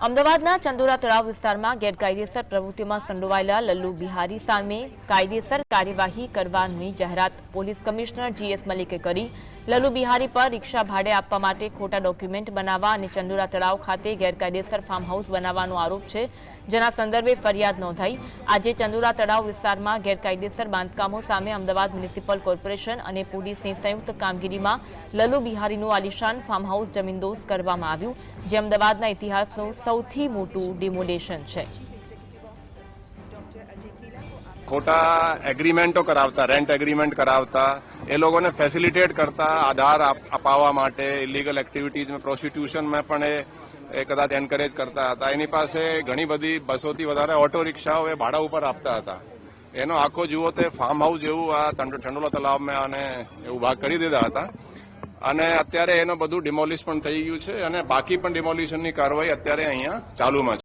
અમદાવાદના ચંદોરા તળાવ વિસ્તારમાં ગેરકાયદેસર પ્રવૃત્તિમાં સંડોવાયેલા લલ્લુ બિહારી સામે કાયદેસર કાર્યવાહી કરવાની જાહેરાત પોલીસ કમિશનર જીએસ મલિકે કરી. લલ્લુ બિહારી પર રિક્ષા ભાડે આપવા માટે ખોટા ડોક્યુમેન્ટ બનાવવા અને ચંદુરા તળાવ ખાતે ગેરકાયદેસર ફાર્મ હાઉસ બનાવવાનો આરોપ છે, જેના સંદર્ભે ફરિયાદ નોંધાઈ. આજે ચંદુરા તળાવ વિસ્તારમાં ગેરકાયદેસર બાંધકામો સામે અમદાવાદ મ્યુનિસિપલ કોર્પોરેશન અને પોલીસની સંયુક્ત કામગીરીમાં લલુ બિહારીનું આલિશાન ફાર્મ હાઉસ જમીનદોસ્ત કરવામાં આવ્યું, જે અમદાવાદના ઇતિહાસનું સૌથી મોટું ડિમોલેશન છે. ખોટા એગ્રીમેન્ટો કરાવતા રેન્ટ એગ્રીમેન્ટ કરાવતા, એ લોકોને ફેસિલિટેટ કરતા આધાર અપાવવા માટે ઇલીગલ એક્ટિવિટીઝમાં પ્રોસ્ટિટ્યુશનમાં પણ એ કદાચ એન્કરેજ કરતા હતા. એની પાસે ઘણી બધી બસોથી વધારે ઓટો રિક્ષાઓ એ ભાડા ઉપર આપતા હતા. એનો આખો જુઓ તે ફાર્મ હાઉસ જેવું આ ઠંડોલા તલાવમાં આને એવું ભાગ કરી દીધા હતા. અને અત્યારે એનું બધું ડિમોલિશ પણ થઈ ગયું છે અને બાકી પણ ડિમોલિશનની કાર્યવાહી અત્યારે અહીંયા ચાલુમાં છે.